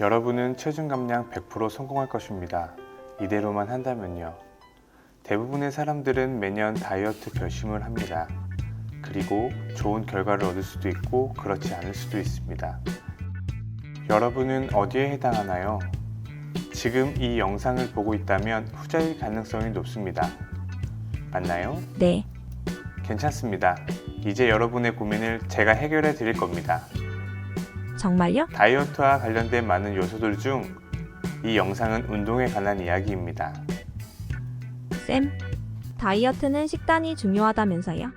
여러분은 체중 감량 100% 성공할 것입니다. 이대로만 한다면요. 대부분의 사람들은 매년 다이어트 결심을 합니다. 그리고 좋은 결과를 얻을 수도 있고 그렇지 않을 수도 있습니다. 여러분은 어디에 해당하나요? 지금 이 영상을 보고 있다면 후자일 가능성이 높습니다. 맞나요? 네, 괜찮습니다. 이제 여러분의 고민을 제가 해결해 드릴 겁니다. 정말요? 다이어트와 관련된 많은 요소들 중 이 영상은 운동에 관한 이야기입니다. 쌤, 다이어트는 식단이 중요하다면서요?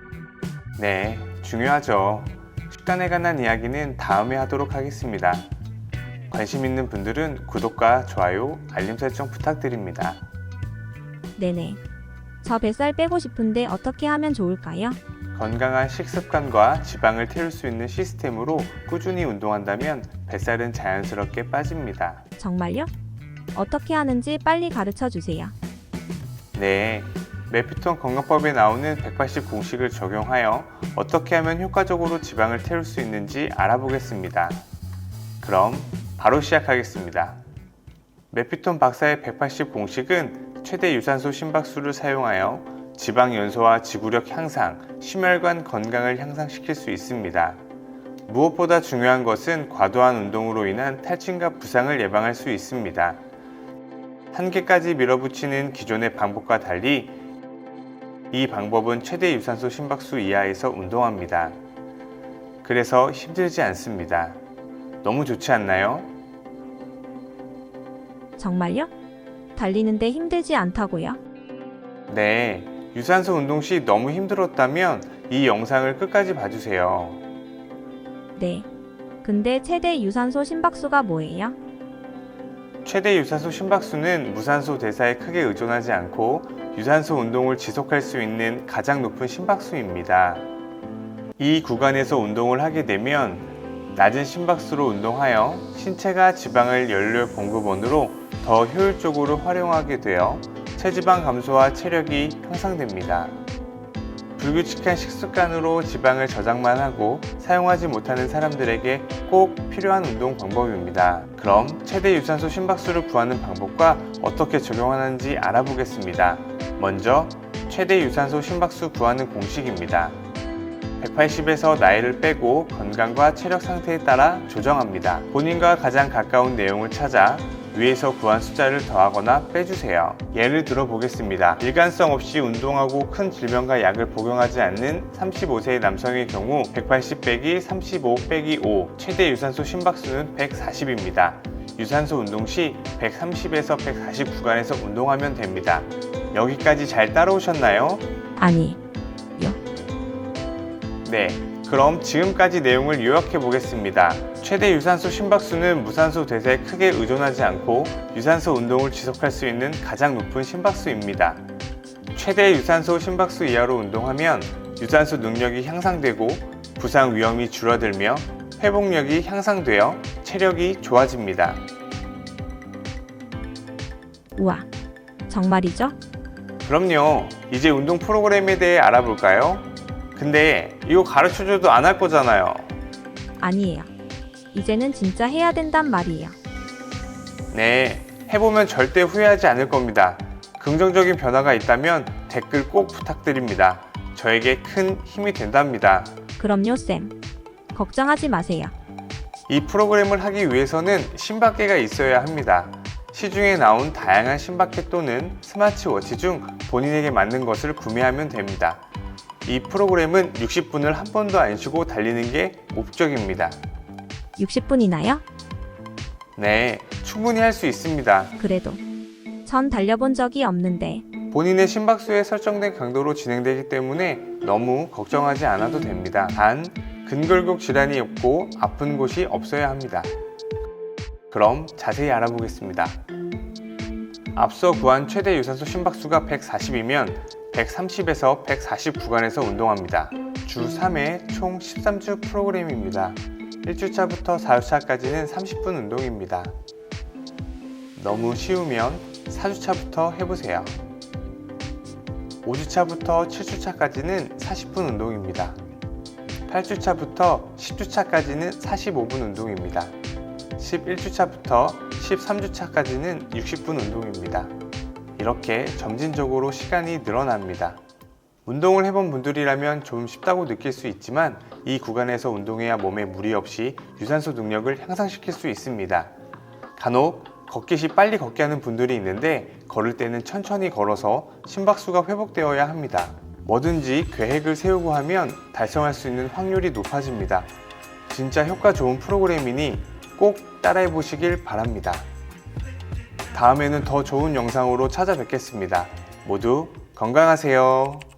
네, 중요하죠. 식단에 관한 이야기는 다음에 하도록 하겠습니다. 관심 있는 분들은 구독과 좋아요, 알림 설정 부탁드립니다. 네네. 저 뱃살 빼고 싶은데 어떻게 하면 좋을까요? 건강한 식습관과 지방을 태울 수 있는 시스템으로 꾸준히 운동한다면 뱃살은 자연스럽게 빠집니다. 정말요? 어떻게 하는지 빨리 가르쳐 주세요. 네, 메피톤 건강법에 나오는 180 공식을 적용하여 어떻게 하면 효과적으로 지방을 태울 수 있는지 알아보겠습니다. 그럼 바로 시작하겠습니다. 메피톤 박사의 180 공식은 최대 유산소 심박수를 사용하여 지방 연소와 지구력 향상, 심혈관 건강을 향상시킬 수 있습니다. 무엇보다 중요한 것은 과도한 운동으로 인한 탈진과 부상을 예방할 수 있습니다. 한계까지 밀어붙이는 기존의 방법과 달리 이 방법은 최대 유산소 심박수 이하에서 운동합니다. 그래서 힘들지 않습니다. 너무 좋지 않나요? 정말요? 달리는데 힘들지 않다고요? 네, 유산소 운동 시 너무 힘들었다면 이 영상을 끝까지 봐주세요. 네. 근데 최대 유산소 심박수가 뭐예요? 최대 유산소 심박수는 무산소 대사에 크게 의존하지 않고 유산소 운동을 지속할 수 있는 가장 높은 심박수입니다. 이 구간에서 운동을 하게 되면 낮은 심박수로 운동하여 신체가 지방을 연료 공급원으로 더 효율적으로 활용하게 되어 체지방 감소와 체력이 향상됩니다. 불규칙한 식습관으로 지방을 저장만 하고 사용하지 못하는 사람들에게 꼭 필요한 운동 방법입니다. 그럼 최대 유산소 심박수를 구하는 방법과 어떻게 적용하는지 알아보겠습니다. 먼저 최대 유산소 심박수 구하는 공식입니다. 180에서 나이를 빼고 건강과 체력 상태에 따라 조정합니다. 본인과 가장 가까운 내용을 찾아 위에서 구한 숫자를 더하거나 빼주세요. 예를 들어 보겠습니다. 일관성 없이 운동하고 큰 질병과 약을 복용하지 않는 35세의 남성의 경우 180 빼기 35 빼기 5 최대 유산소 심박수는 140입니다. 유산소 운동 시 130에서 140 구간에서 운동하면 됩니다. 여기까지 잘 따라오셨나요? 아니, 네, 그럼 지금까지 내용을 요약해 보겠습니다. 최대 유산소 심박수는 무산소 대사에 크게 의존하지 않고 유산소 운동을 지속할 수 있는 가장 높은 심박수입니다. 최대 유산소 심박수 이하로 운동하면 유산소 능력이 향상되고 부상 위험이 줄어들며 회복력이 향상되어 체력이 좋아집니다. 우와. 정말이죠? 그럼요. 이제 운동 프로그램에 대해 알아볼까요? 근데 이거 가르쳐줘도 안 할 거잖아요. 아니에요. 이제는 진짜 해야 된단 말이에요. 네, 해보면 절대 후회하지 않을 겁니다. 긍정적인 변화가 있다면 댓글 꼭 부탁드립니다. 저에게 큰 힘이 된답니다. 그럼요, 쌤. 걱정하지 마세요. 이 프로그램을 하기 위해서는 심박계가 있어야 합니다. 시중에 나온 다양한 심박계 또는 스마트워치 중 본인에게 맞는 것을 구매하면 됩니다. 이 프로그램은 60분을 한 번도 안 쉬고 달리는 게 목적입니다. 60분이나요? 네, 충분히 할 수 있습니다. 그래도. 전 달려본 적이 없는데. 본인의 심박수에 설정된 강도로 진행되기 때문에 너무 걱정하지 않아도 됩니다. 단, 근골격 질환이 없고 아픈 곳이 없어야 합니다. 그럼 자세히 알아보겠습니다. 앞서 구한 최대 유산소 심박수가 140이면 130에서 140 구간에서 운동합니다. 주 3회 총 13주 프로그램입니다. 1주차부터 4주차까지는 30분 운동입니다. 너무 쉬우면 4주차부터 해보세요. 5주차부터 7주차까지는 40분 운동입니다. 8주차부터 10주차까지는 45분 운동입니다. 11주차부터 13주차까지는 60분 운동입니다. 이렇게 점진적으로 시간이 늘어납니다. 운동을 해본 분들이라면 좀 쉽다고 느낄 수 있지만 이 구간에서 운동해야 몸에 무리 없이 유산소 능력을 향상시킬 수 있습니다. 간혹 걷기 시 빨리 걷게 하는 분들이 있는데 걸을 때는 천천히 걸어서 심박수가 회복되어야 합니다. 뭐든지 계획을 세우고 하면 달성할 수 있는 확률이 높아집니다. 진짜 효과 좋은 프로그램이니 꼭 따라해 보시길 바랍니다. 다음에는 더 좋은 영상으로 찾아뵙겠습니다. 모두 건강하세요.